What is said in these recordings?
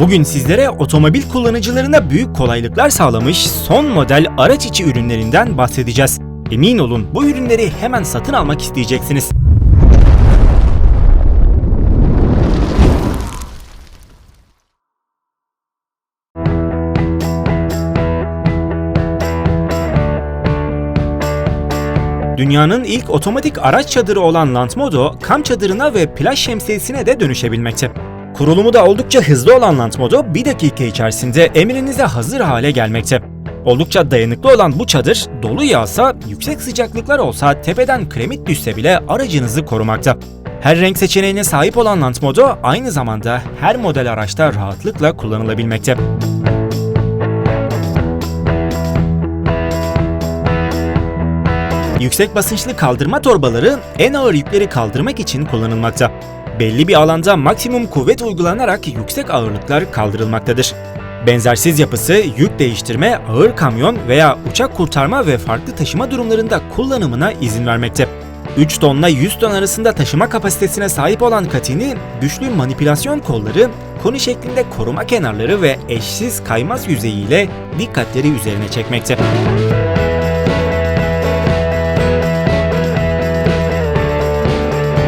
Bugün sizlere otomobil kullanıcılarına büyük kolaylıklar sağlamış son model araç içi ürünlerinden bahsedeceğiz. Emin olun bu ürünleri hemen satın almak isteyeceksiniz. Dünyanın ilk otomatik araç çadırı olan Lantmodo, kamp çadırına ve plaj şemsiyesine de dönüşebilmekte. Kurulumu da oldukça hızlı olan Lantmodo, bir dakika içerisinde emrinize hazır hale gelmekte. Oldukça dayanıklı olan bu çadır, dolu yağsa, yüksek sıcaklıklar olsa, tepeden kremit düşse bile aracınızı korumakta. Her renk seçeneğine sahip olan Lantmodo, aynı zamanda her model araçta rahatlıkla kullanılabilmekte. Yüksek basınçlı kaldırma torbaları en ağır yükleri kaldırmak için kullanılmakta. Belli bir alanda maksimum kuvvet uygulanarak yüksek ağırlıklar kaldırılmaktadır. Benzersiz yapısı yük değiştirme, ağır kamyon veya uçak kurtarma ve farklı taşıma durumlarında kullanımına izin vermekte. 3 tonla 100 ton arasında taşıma kapasitesine sahip olan Katini, güçlü manipülasyon kolları, koni şeklinde koruma kenarları ve eşsiz kaymaz yüzeyiyle dikkatleri üzerine çekmekte.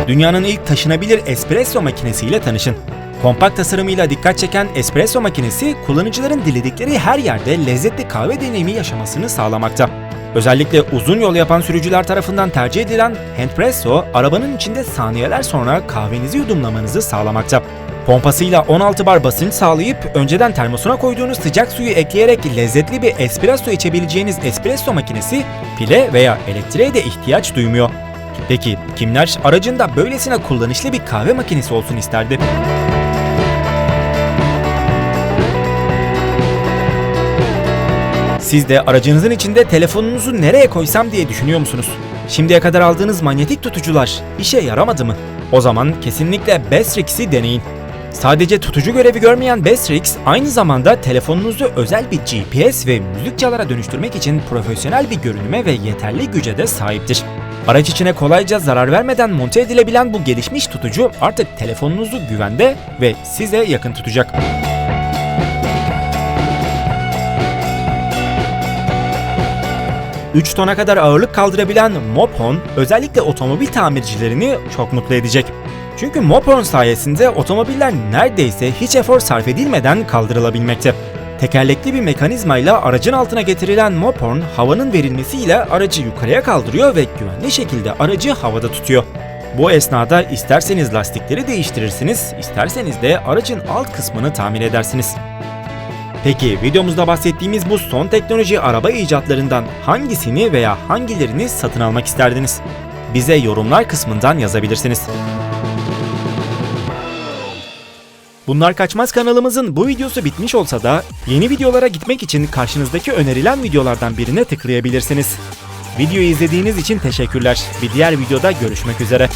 Dünyanın ilk taşınabilir espresso makinesiyle tanışın. Kompakt tasarımıyla dikkat çeken espresso makinesi, kullanıcıların diledikleri her yerde lezzetli kahve deneyimi yaşamasını sağlamakta. Özellikle uzun yol yapan sürücüler tarafından tercih edilen Handpresso, arabanın içinde saniyeler sonra kahvenizi yudumlamanızı sağlamakta. Pompasıyla 16 bar basınç sağlayıp önceden termosuna koyduğunuz sıcak suyu ekleyerek lezzetli bir espresso içebileceğiniz espresso makinesi pile veya elektriğe de ihtiyaç duymuyor. Peki kimler aracında böylesine kullanışlı bir kahve makinesi olsun isterdi? Siz de aracınızın içinde telefonunuzu nereye koysam diye düşünüyor musunuz? Şimdiye kadar aldığınız manyetik tutucular işe yaramadı mı? O zaman kesinlikle Bestrix'i deneyin. Sadece tutucu görevi görmeyen Bestrix aynı zamanda telefonunuzu özel bir GPS ve müzik çalara dönüştürmek için profesyonel bir görünüme ve yeterli güce de sahiptir. Araç içine kolayca zarar vermeden monte edilebilen bu gelişmiş tutucu artık telefonunuzu güvende ve size yakın tutacak. ...3 tona kadar ağırlık kaldırabilen Mophon özellikle otomobil tamircilerini çok mutlu edecek. Çünkü Mophon sayesinde otomobiller neredeyse hiç efor sarf edilmeden kaldırılabilmekte. Tekerlekli bir mekanizmayla aracın altına getirilen Mophorn havanın verilmesiyle aracı yukarıya kaldırıyor ve güvenli şekilde aracı havada tutuyor. Bu esnada isterseniz lastikleri değiştirirsiniz, isterseniz de aracın alt kısmını tamir edersiniz. Peki videomuzda bahsettiğimiz bu son teknoloji araba icatlarından hangisini veya hangilerini satın almak isterdiniz? Bize yorumlar kısmından yazabilirsiniz. Bunlar Kaçmaz kanalımızın bu videosu bitmiş olsa da yeni videolara gitmek için karşınızdaki önerilen videolardan birine tıklayabilirsiniz. Videoyu izlediğiniz için teşekkürler. Bir diğer videoda görüşmek üzere.